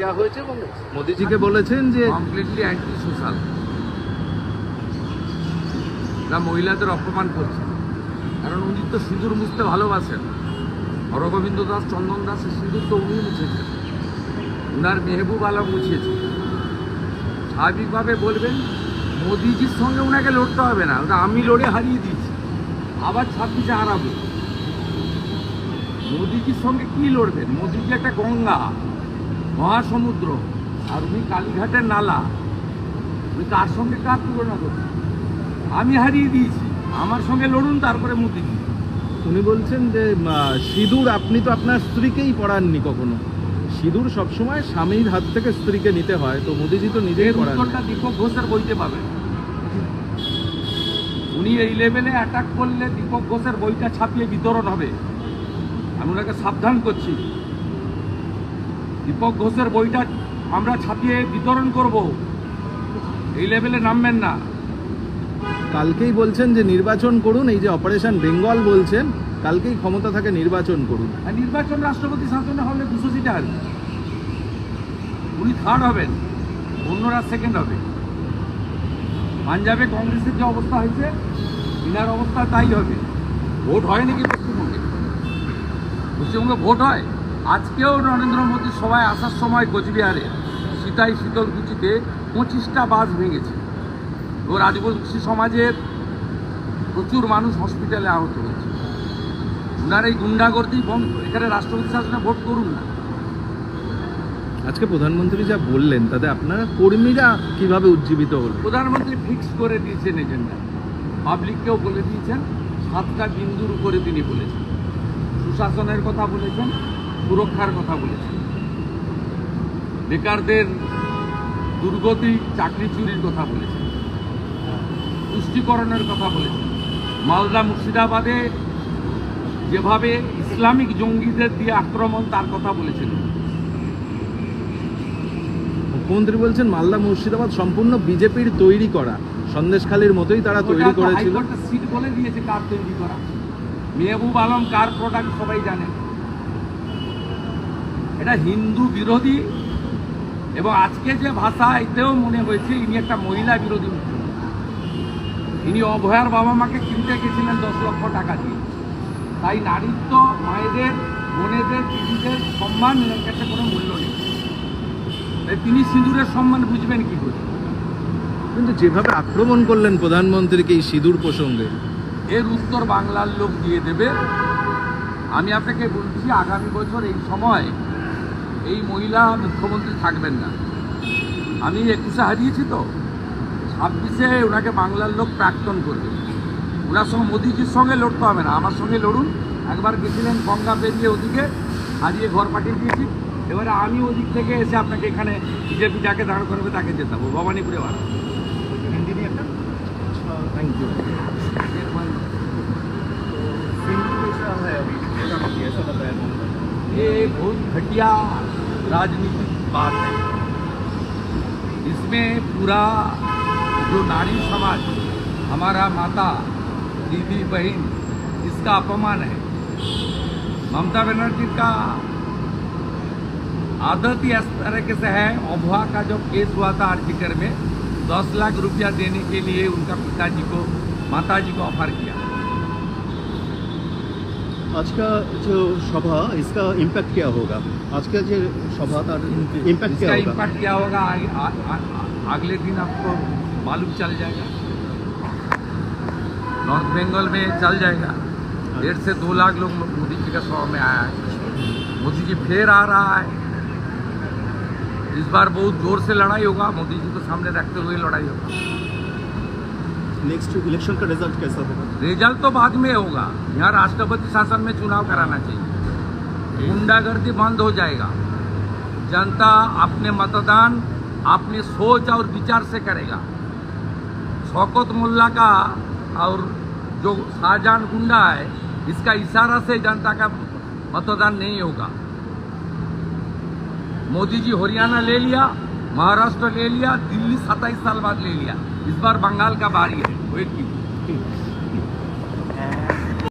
দেওয়া হয়েছে এবং মোদিজিকে বলেছেন যে কমপ্লিটলি অ্যান্টি সোশ্যাল না মহিলাদের অপমান করছে। কারণ উনি তো সিঁদুর মুছতে ভালোবাসেন। হরগোবিন্দ দাস চন্দন দাসের সিঁদুর তো উনি মুছেছেন। উনার মেহবুব আলম মুছিয়েছে স্বাভাবিকভাবে বলবেন মোদিজির সঙ্গে ওনাকে লড়তে হবে না। ওটা আমি লড়ে হারিয়ে দিয়েছি। আবার ছাব্বিশে হারাবো। মোদিজির সঙ্গে কি লড়বেন? মোদিজি একটা গঙ্গা। মহাসমুদ্র। আর উনি কালীঘাটের নালা। উনি কার সঙ্গে কার তুলনা করবেন আমি হারিয়ে দিয়েছি। আমার সঙ্গে লড়ুন তারপরে মোদিজি উনি বলছেন যে সিঁদুর আপনি তো আপনার স্ত্রীকেই পড়াননি কখনো। সিঁদুর সবসময় স্বামীর হাত থেকে স্ত্রীকে নিতে হয় তো মোদিজি তো নিজেই পড়ান দীপক ঘোষের বইতে পাবেন। উনি এই লেভেলে অ্যাটাক করলে দীপক ঘোষের বইটা ছাপিয়ে বিতরণ হবে। আমি ওনাকে সাবধান করছি। দীপক ঘোষের বইটা আমরা ছাপিয়ে বিতরণ করব। এই লেভেলে নামবেন না। কালকেই বলছেন যে নির্বাচন করুন এই যে অপারেশন বেঙ্গল বলছেন কালকেই ক্ষমতা থাকে নির্বাচন করুন। আর নির্বাচন রাষ্ট্রপতি শাসনে হলে দুশো সিটে আসবে উনি থার্ড হবেন অন্যরা সেকেন্ড হবে। পাঞ্জাবে কংগ্রেসের যে অবস্থা হয়েছে বিনার অবস্থা তাই হবে। ভোট হয় নাকি পশ্চিমবঙ্গে? পশ্চিমবঙ্গে ভোট হয়? আজকেও নরেন্দ্র মোদী সবাই আসার সময় কোচবিহারে সীতাই শীতলকুচিতে পঁচিশটা বাস ভেঙেছে। ও রাজবংশী সমাজের প্রচুর মানুষ হসপিটালে আহত হয়েছে। উনার এই গুন্ডাগর্দি বন্ধ এখানে রাষ্ট্রপতি শাসনে ভোট করুন না। আজকে প্রধানমন্ত্রী যা বললেন তাতে আপনারা কর্মীরা কীভাবে উজ্জীবিত হল প্রধানমন্ত্রী ফিক্স করে দিয়েছেন এজেন্ডা পাবলিককেও বলে দিয়েছেন সাতটা বিন্দুর উপরে তিনি বলেছেন। সুশাসনের কথা বলেছেন। সুরক্ষার কথা বলেছেন বেকারদের দুর্গতি চাকরি চুরির কথা বলেছেন পুষ্টিকরণের কথা বলেছেন মালদা মুর্শিদাবাদে যেভাবে ইসলামিক জঙ্গিদের দিয়ে আক্রমণ তার কথা বলেছেন মুখ্যমন্ত্রী বলছেন মালদা মুর্শিদাবাদ সম্পূর্ণ বিজেপির তৈরি করা। সন্দেশখালীর মতোই তারা তৈরি করেছিল। সিট বলে দিয়েছে কার তৈরি করা। মেহবুব আলম কার প্রোডাক্ট সবাই জানে। এটা হিন্দু বিরোধী এবং আজকে যে ভাষা এতেও মনে হয়েছে ইনি একটা মহিলা বিরোধী। ইনি অভয়ার বাবা মাকে কিনতে গেছিলেন দশ লক্ষ টাকা দিয়ে। তাই নারীত্ব মায়েদের বোনেদের দিদিদের সম্মান এর কাছে কোনো মূল্য নেই। তাই তিনি সিঁদুরের সম্মান বুঝবেন কি করে? কিন্তু যেভাবে আক্রমণ করলেন প্রধানমন্ত্রীকে এই সিঁদুর প্রসঙ্গে। এর উত্তর বাংলার লোক দিয়ে দেবে। আমি আপনাকে বলছি আগামী বছর এই সময় এই মহিলা মুখ্যমন্ত্রী থাকবেন না আমি একুশে হারিয়েছি তো ছাব্বিশে ওনাকে বাংলার লোক প্রাক্তন করবে ওনার সঙ্গে মোদিজির সঙ্গে লড়তে হবে না আমার সঙ্গে লড়ুন একবার গেছিলেন গঙ্গা পেরিয়ে ওদিকে হারিয়ে ঘর পাঠিয়ে দিয়েছি এবারে আমি ওদিক থেকে এসে আপনাকে এখানে বিজেপি যাকে দাঁড় করবে তাকে জেতাবো ভবানীপুরে বাড়াবো থ্যাংক ইউ ये बहुत घटिया राजनीतिक बात है। इसमें पूरा जो नारी समाज, हमारा माता, दीदी, बहन, इसका अपमान है। ममता बनर्जी का आदत ही इस तरीके से है अभुआ का जो केस हुआ था आर्टिकर में, दस लाख रुपया देने के लिए उनका पिताजी को, माताजी को ऑफ़र किया। आज का जो सभा इसका इम्पैक्ट क्या होगा आज का जो सभा का इम्पैक्ट क्या होगा इम्पैक्ट क्या होगा आ- आ- आ- अगले दिन आपको मालूम चल जाएगा नॉर्थ बंगाल में चल जाएगा डेढ़ से दो लाख लोग मोदी जी का सभा में आया है मोदी जी फिर आ रहा है इस बार बहुत ज़ोर से लड़ाई होगा मोदी जी को सामने रखते हुए लड़ाई होगा नेक्स्ट इलेक्शन का रिज़ल्ट कैसा होगा? रिज़ल्ट तो बाद में होगा। यहाँ राष्ट्रपति शासन में चुनाव कराना चाहिए। गुंडागर्दी बंद हो जाएगा। जनता अपने मतदान, अपने सोच और विचार से करेगा। शौकत मुल्ला का और जो शाहजहान गुंडा है, इसका इशारा से जनता का मतदान नहीं होगा। मोदी जी हरियाणा ले लिया। महाराष्ट्र ले लिया, दिल्ली सत्ताईस साल बाद ले लिया। इस बार बंगाल का बारी है। वेट कीजिए